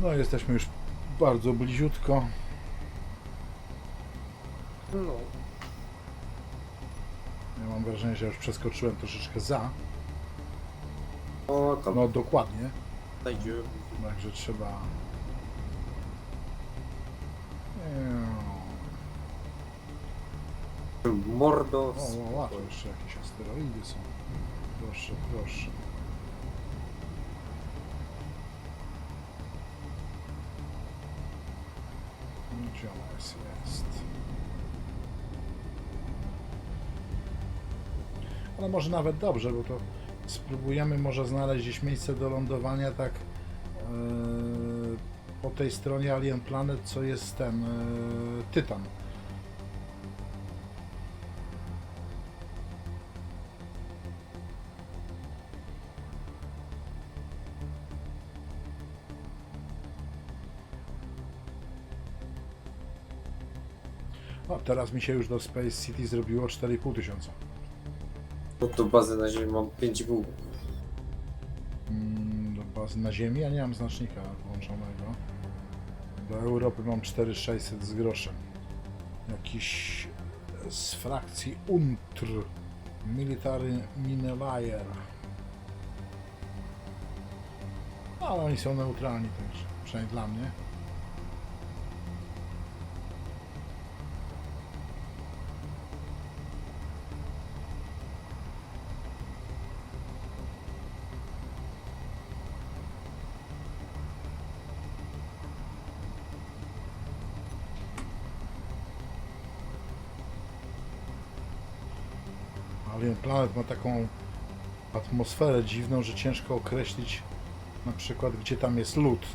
No, jesteśmy już bardzo bliziutko. No. Ja mam wrażenie, że już przeskoczyłem troszeczkę za. O, tam No, dokładnie. dajdzie. Także trzeba... Mordo. O, o, o, to jeszcze jakieś asteroidy są. Proszę, proszę. Ona. Ale może nawet dobrze, bo to spróbujemy może znaleźć gdzieś miejsce do lądowania tak yy, po tej stronie Alien Planet, co jest ten yy, Tytan. No, teraz mi się już do Space City zrobiło 4,5 tysiąca. No to bazę na ziemi mam 5,5. Mm, do bazy na ziemi, ja nie mam znacznika włączonego. Do Europy mam 4600 z groszem. Jakiś z frakcji UNTR. Military Minelayer. Ale oni są neutralni także, przynajmniej dla mnie. Alien Planet ma taką atmosferę dziwną, że ciężko określić na przykład gdzie tam jest lód.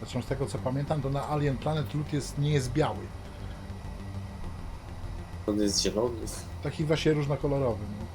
Zresztą z tego co pamiętam, to na Alien Planet lód jest, nie jest biały. On jest zielony. Taki właśnie różnokolorowy. No.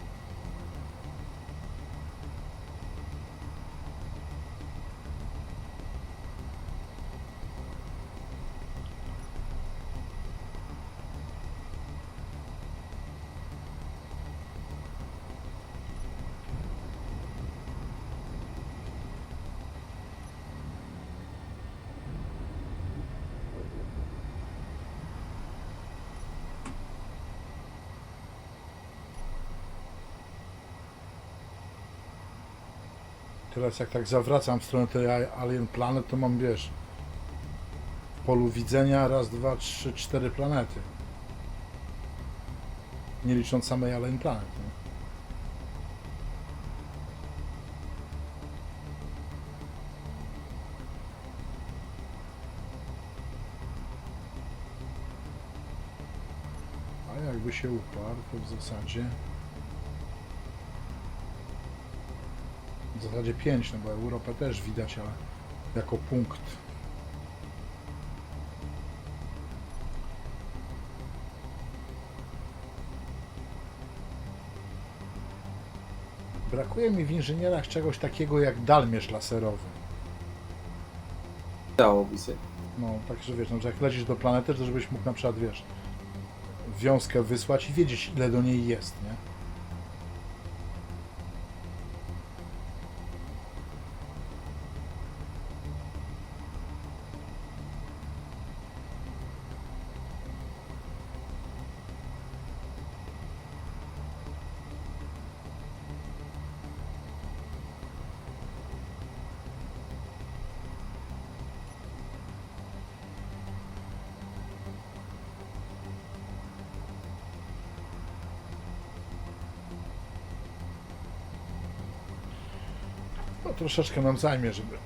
Teraz jak tak zawracam w stronę tej Alien Planet, to mam wiesz w polu widzenia raz, dwa, trzy, cztery planety. Nie licząc samej Alien Planet. Nie? A jakby się uparł, to w zasadzie w zasadzie 5, no bo Europę też widać, ale jako punkt. Brakuje mi w inżynierach czegoś takiego jak dalmierz laserowy. Dałoby się. No, tak, że wiesz, no, że jak lecisz do planety, to żebyś mógł na przykład, wiesz, wiązkę wysłać i wiedzieć, ile do niej jest, nie? Troszeczkę nam zajmie, żeby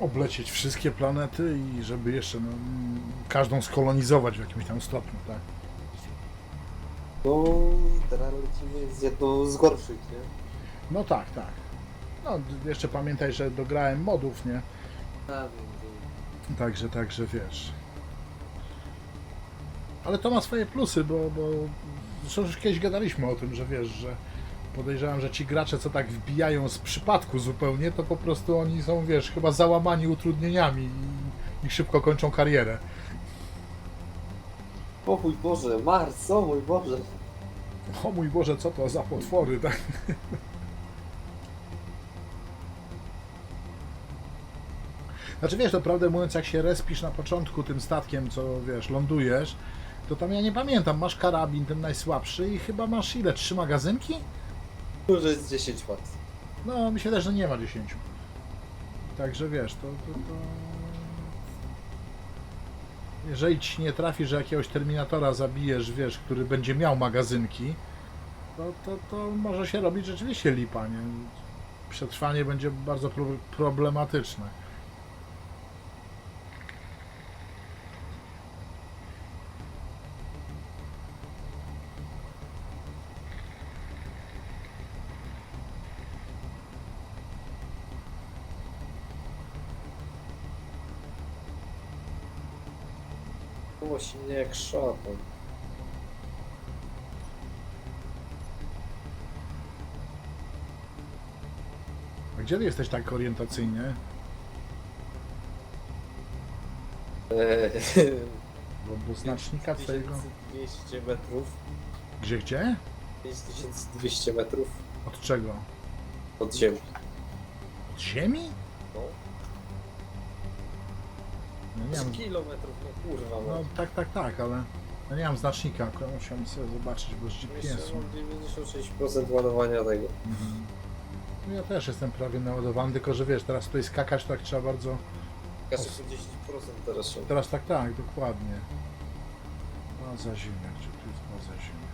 oblecieć wszystkie planety i żeby jeszcze no, każdą skolonizować w jakimś tam stopniu, tak? No, teraz lecimy z jedną z gorszych, nie? No tak, tak. No, jeszcze pamiętaj, że dograłem modów, nie? A, wiem, Także, także wiesz. Ale to ma swoje plusy, bo, bo zresztą już kiedyś gadaliśmy o tym, że wiesz, że podejrzewam, że ci gracze, co tak wbijają z przypadku zupełnie, to po prostu oni są, wiesz, chyba załamani utrudnieniami i, i szybko kończą karierę. O mój Boże, Mars, o mój Boże. O mój Boże, co to za potwory, tak? Znaczy wiesz, to prawdę mówiąc, jak się respisz na początku tym statkiem, co wiesz, lądujesz, to tam ja nie pamiętam, masz karabin, ten najsłabszy i chyba masz ile? Trzy magazynki? Może jest 10 wat. No, myślę też, że nie ma 10. Także wiesz, to, to, to... Jeżeli ci nie trafi, że jakiegoś Terminatora zabijesz, wiesz, który będzie miał magazynki, to, to, to może się robić rzeczywiście lipa, nie? Przetrwanie będzie bardzo pro problematyczne. Jak szatan. A gdzie ty jesteś tak orientacyjnie? Eee, Bo, bo znacznika twojego... 5200 metrów. Gdzie, gdzie? 5200 metrów Od czego? od ziemi. Od ziemi? No. No nie mam... kilometrów, no kurwa No no. tak, tak, tak, ale ja nie mam znacznika, akurat musiałem sobie zobaczyć, bo z GPS-u. mam 96% ładowania tego. Mhm. No ja też jestem prawie naładowany, tylko że wiesz, teraz tutaj skakać tak trzeba bardzo... Po 10% teraz się. Teraz tak, tak, dokładnie. Baza ziemia, gdzie tu jest baza ziemia?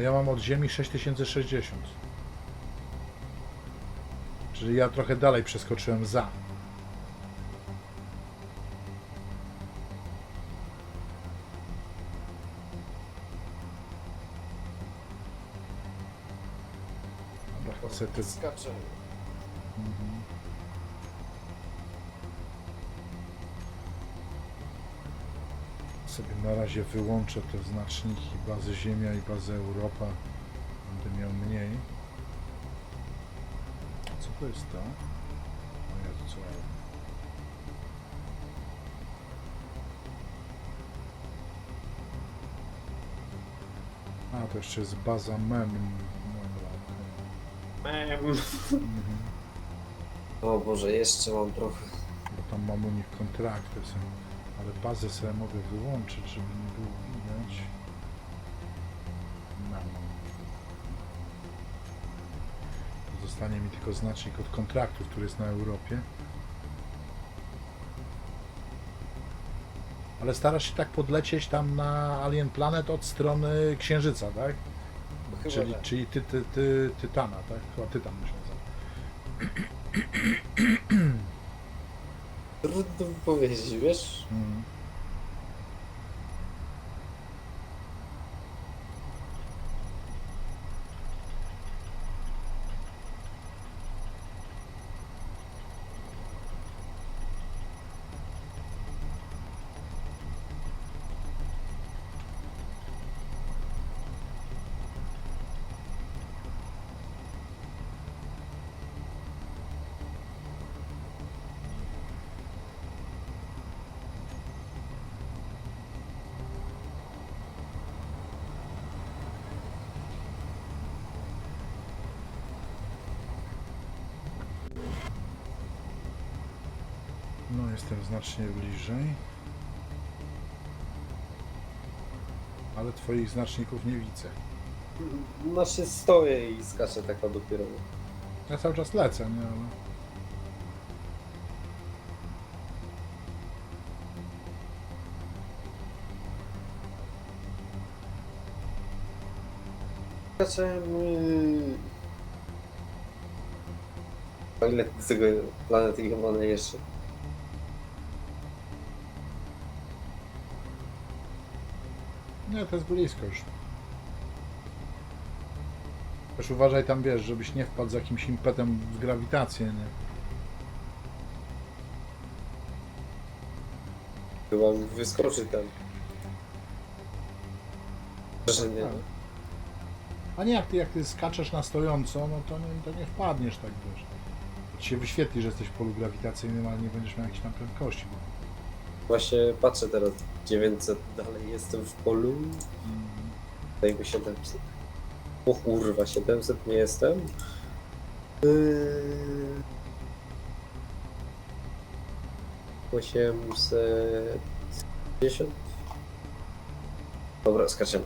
No ja mam od ziemi 6060. Czyli ja trochę dalej przeskoczyłem za. Dobra. Skaczę. Mhm. Sobie na razie wyłączę te znaczniki bazy Ziemia i bazy Europa. Będę miał mniej. Co to jest to? O Jezu, co ja? A, to jeszcze jest baza MEM. Mem. Mhm. O Boże, jeszcze mam trochę. Bo tam mam u nich kontrakty są. Ale bazę sobie mogę wyłączyć, żeby nie było widać. No. Zostanie mi tylko znacznik od kontraktu, który jest na Europie. Ale starasz się tak podlecieć tam na Alien Planet od strony Księżyca, tak? Chyba czyli tak. czyli ty, ty, ty, Tytana, tak? Chyba Tytan się Redobões, vês? Hum. Znacznie bliżej. Ale twoich znaczników nie widzę. No się stoję i skaczę tak dopiero. Ja cały czas lecę, nie? Ale... Skaczę... Yy... O ile z tego planety Jomane jeszcze? Nie, to jest blisko już. Też uważaj tam, wiesz, żebyś nie wpadł z jakimś impetem w grawitację, nie? Chyba wyskoczy ten. Że nie. Tak. A nie, jak ty, jak ty skaczesz na stojąco, no to nie, to nie wpadniesz tak, wiesz. Ci się wyświetli, że jesteś w polu grawitacyjnym, ale nie będziesz miał jakiejś tam prędkości. Bo... Właśnie patrzę teraz 900 dalej jestem w polu. Daj mi 700. O kurwa, 700 nie jestem. Yy... 850. Dobra, skaczemy.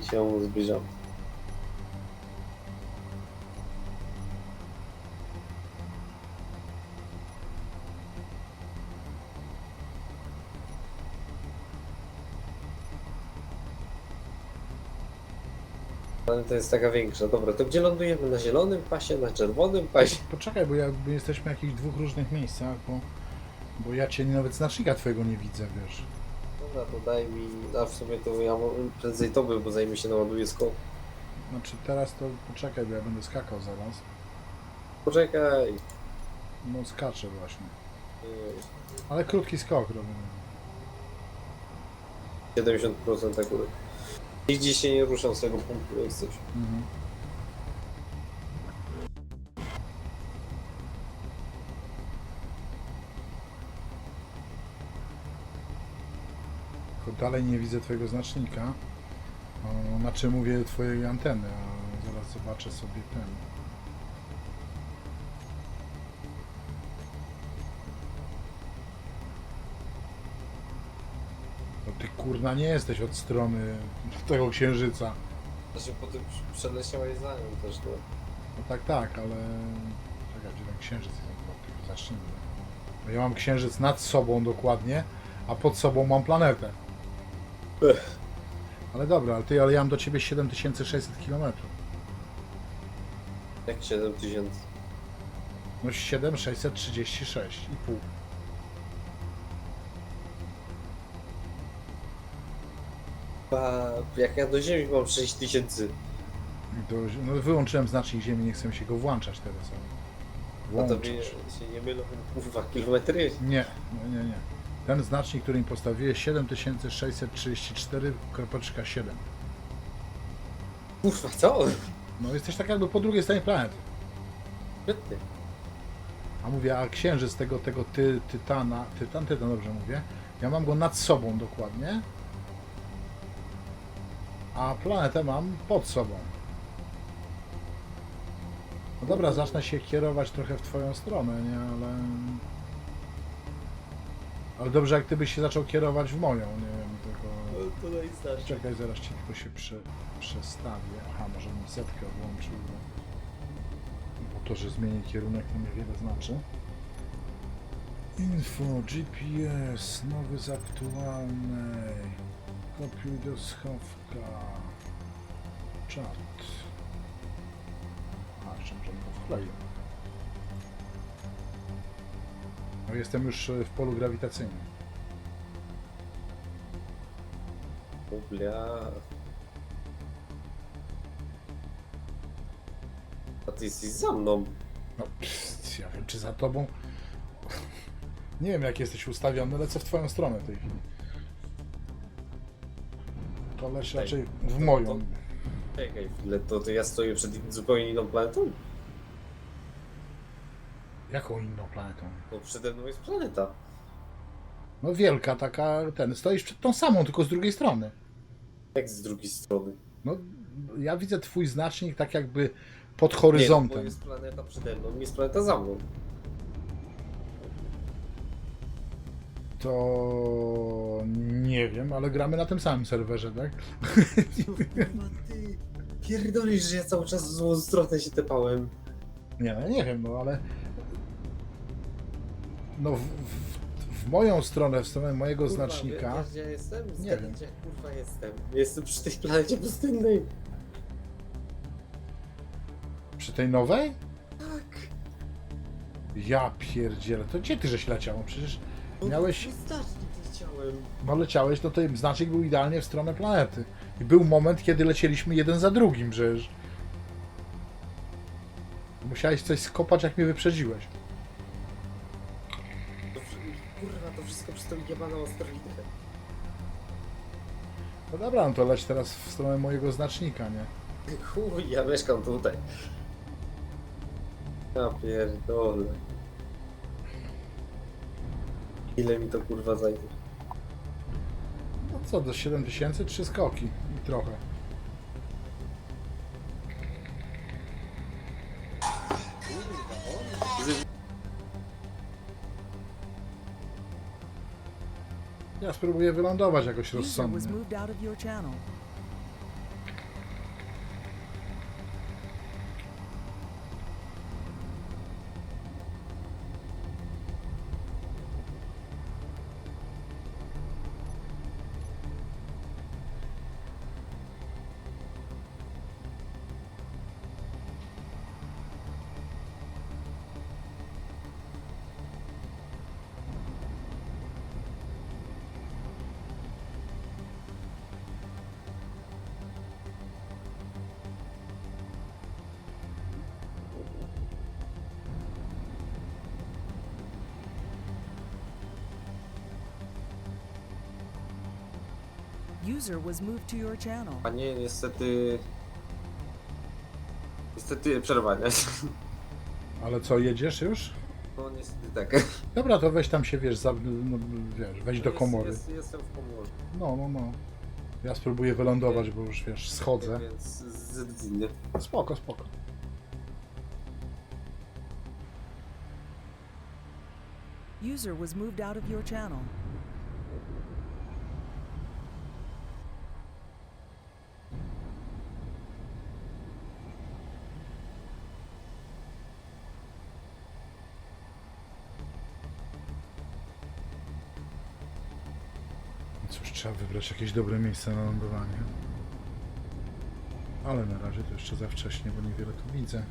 Powoli się zbliżam. Ale to jest taka większa. Dobra, to gdzie lądujemy? Na zielonym pasie, na czerwonym pasie? Poczekaj, bo jakby jesteśmy w jakichś dwóch różnych miejscach, bo, bo ja cię nawet znacznika twojego nie widzę, wiesz. Dobra, to daj mi, a w sumie to ja prędzej to by, bo zajmie się naładuje skok. Znaczy teraz to poczekaj, bo ja będę skakał zaraz. Poczekaj. No skaczę właśnie. Yy, Ale krótki skok robię. 70% akurat. Nigdzie się nie ruszam z tego punktu, jak coś. Mhm. Dalej nie widzę twojego znacznika. O, znaczy mówię twojej anteny, a zaraz zobaczę sobie ten. No ty kurna nie jesteś od strony tego księżyca. Znaczy potem przeleciałeś za nią też, no. No tak, tak, ale... Czekaj, gdzie ten księżyc jest zacznijmy. Ja mam księżyc nad sobą dokładnie, a pod sobą mam planetę. Ech. Ale dobra, ale ty, ale ja mam do ciebie 7600 km. Jak 7000. No 7636 i pół. A jak ja do ziemi mam 6000. Do, no wyłączyłem znacznik ziemi, nie chcę się go włączać teraz. ale No to mnie się nie mylą, kurwa, kilometry. Nie, nie, nie, nie. Ten znacznik, który mi postawiłeś 7634,7. Kurwa, co? No jesteś tak jakby po drugiej stronie planety. Świetnie. A mówię, a księżyc tego, tego ty, tytana, tytan, tytan dobrze mówię, ja mam go nad sobą dokładnie, a planetę mam pod sobą. No dobra, zacznę się kierować trochę w twoją stronę, nie, ale... Ale dobrze, jak ty byś się zaczął kierować w moją, nie wiem, tylko... to najstarsze. Czekaj, zaraz ci tylko się prze, przestawię. Aha, może mi setkę włączył, bo, bo to, że zmieni kierunek, to niewiele znaczy. Info, GPS, nowy z aktualnej. Kopiuj do schowka. Czat. A, jeszcze możemy go wkleić. No jestem już e, w polu grawitacyjnym. Bля. A ty jesteś za mną. No, pst, ja wiem, czy za tobą. Nie wiem, jak jesteś ustawiony, lecę w twoją stronę w tej chwili. To Ej, raczej w moją. Czekaj chwilę, to, to ja stoję przed zupełnie inną planetą? Jaką inną planetą? Bo przede mną jest planeta. No wielka taka, ten, stoisz przed tą samą, tylko z drugiej strony. Jak z drugiej strony? No, ja widzę twój znacznik tak jakby pod Nie, no, horyzontem. bo jest planeta przede mną, jest planeta za mną. To nie wiem, ale gramy na tym samym serwerze, tak? Kurwa ty, pierdolisz, że ja cały czas w złą stronę się tepałem. Nie, no nie wiem, no ale. No w, w, w moją stronę, w stronę mojego Kurwa, znacznika. Wiesz, gdzie ja jestem? Nie Zgadnij, wiem. gdzie kurwa jestem. Jestem przy tej planecie pustynnej. Przy tej nowej? Tak. Ja pierdzielę, to gdzie ty żeś leciał? Przecież Miałeś- Znacznik chciałem. no leciałeś, to ten znacznik był idealnie w stronę planety. I był moment, kiedy lecieliśmy jeden za drugim, przecież. Musiałeś coś skopać, jak mnie wyprzedziłeś. Przez tą jebaną asteroidę. No dobra, no to leć teraz w stronę mojego znacznika, nie? Chuj, ja mieszkam tutaj. Ja pierdolę. Ile mi to kurwa zajdzie? No co, do 7000 trzy skoki i trochę. Ja spróbuję wylądować jakoś rozsądnie. User was moved to your channel. A nie, niestety... Niestety przerwanie. Ale co, jedziesz już? No niestety tak. Dobra, to weź tam się, wiesz, za, no, wiesz weź do Jest- komory. Jest, jestem w komorze, No, no, no. Ja spróbuję wylądować, bo już, wiesz, schodzę. więc zdecydowanie. Spoko, spoko. User was moved out of your channel. No Cóż, trzeba wybrać jakieś dobre miejsce na lądowanie. Ale na razie to jeszcze za wcześnie, bo niewiele tu widzę.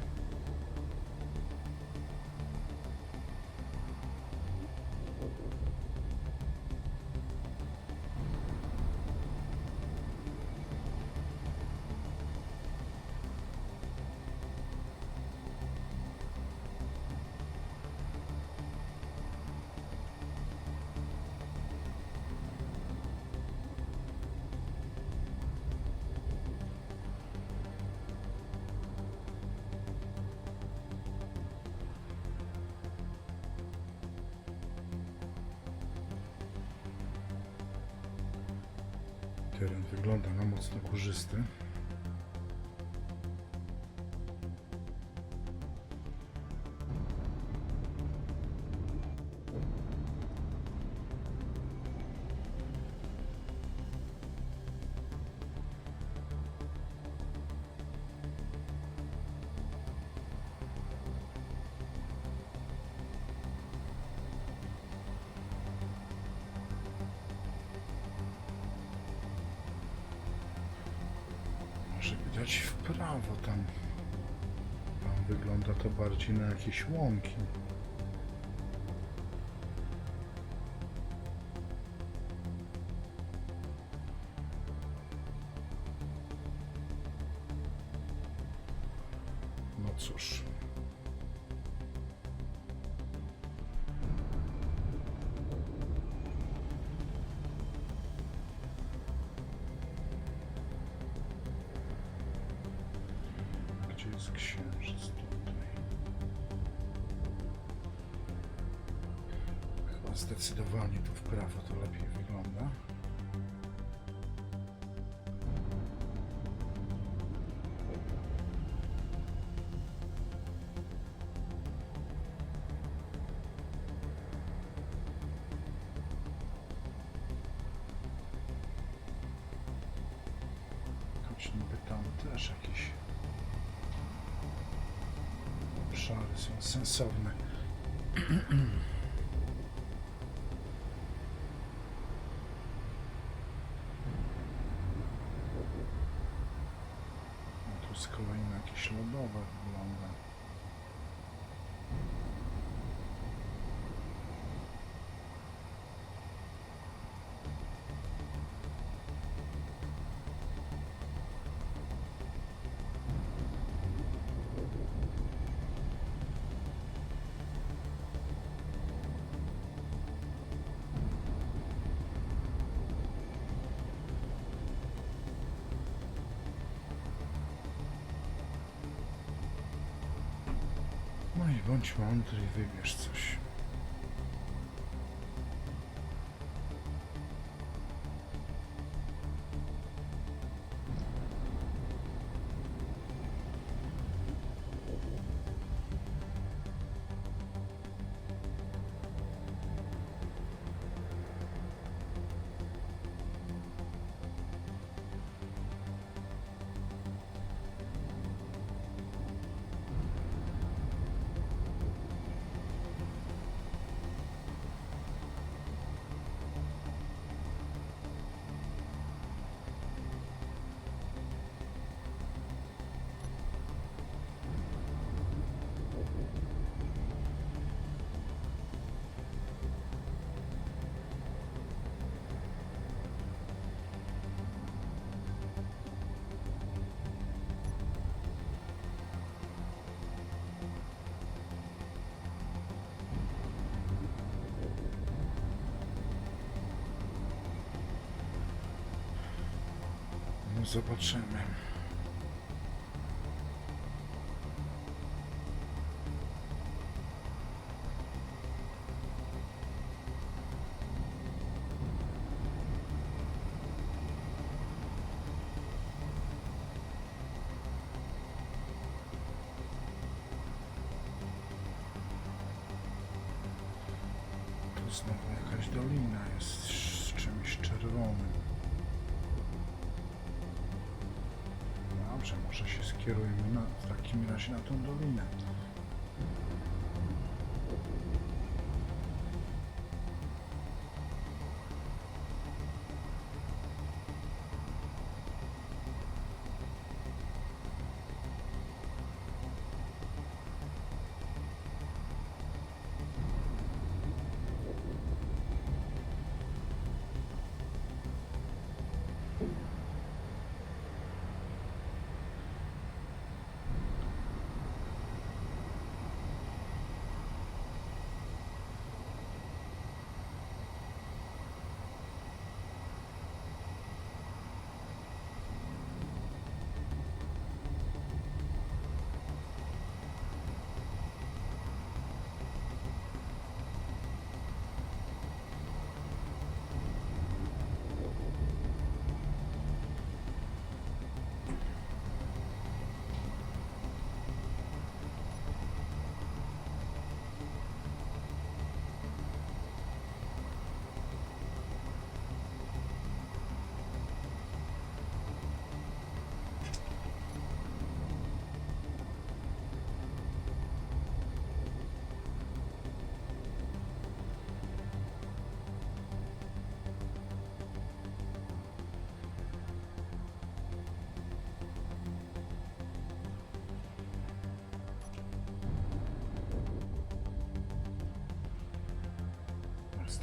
Teren wygląda na mocno górzysty. Może widać w prawo tam. Tam wygląda to bardziej na jakieś łąki. Niby tam też jakieś obszary są sensowne. bądź mądry i wybierz coś. Zobaczymy. Może się skierujmy na, w takim razie na tą dolinę.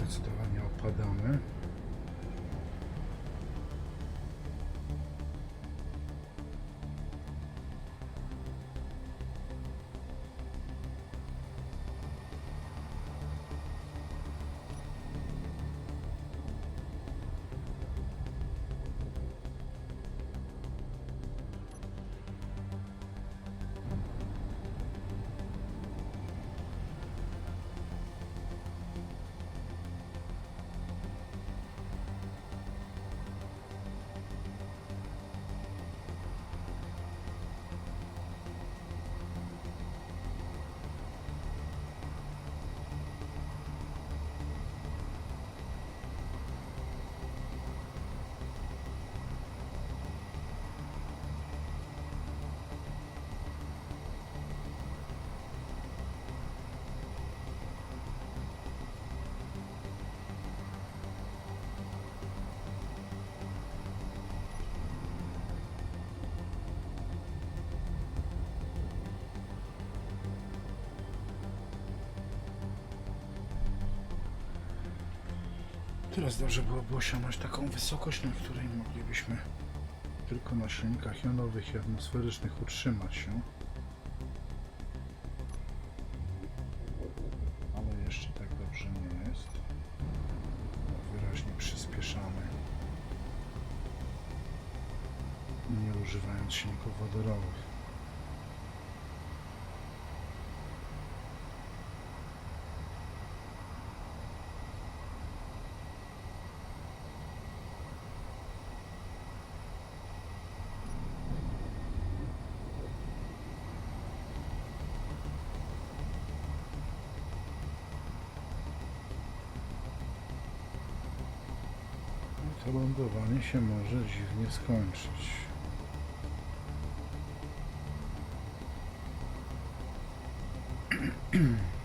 Zdecydowanie opadamy. Teraz dobrze byłoby osiągnąć taką wysokość, na której moglibyśmy tylko na silnikach jonowych i atmosferycznych utrzymać się. Lądowanie się może dziwnie skończyć.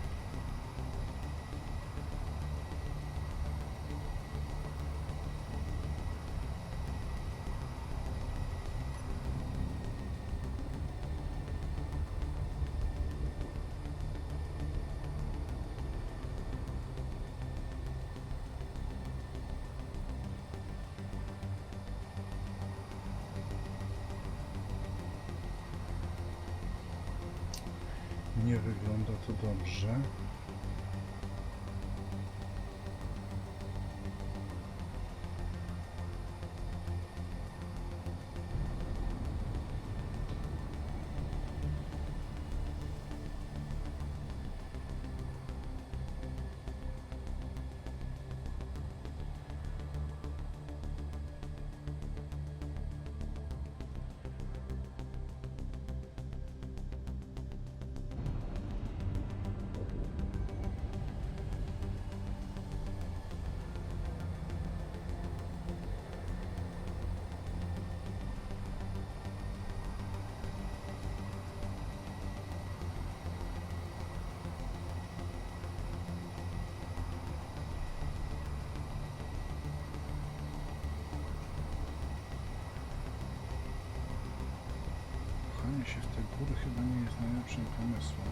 się w te góry chyba nie jest najlepszym pomysłem.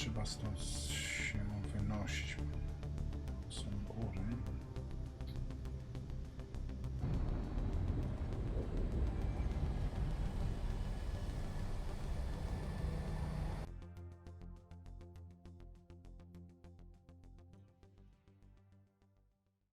Trzeba stąd.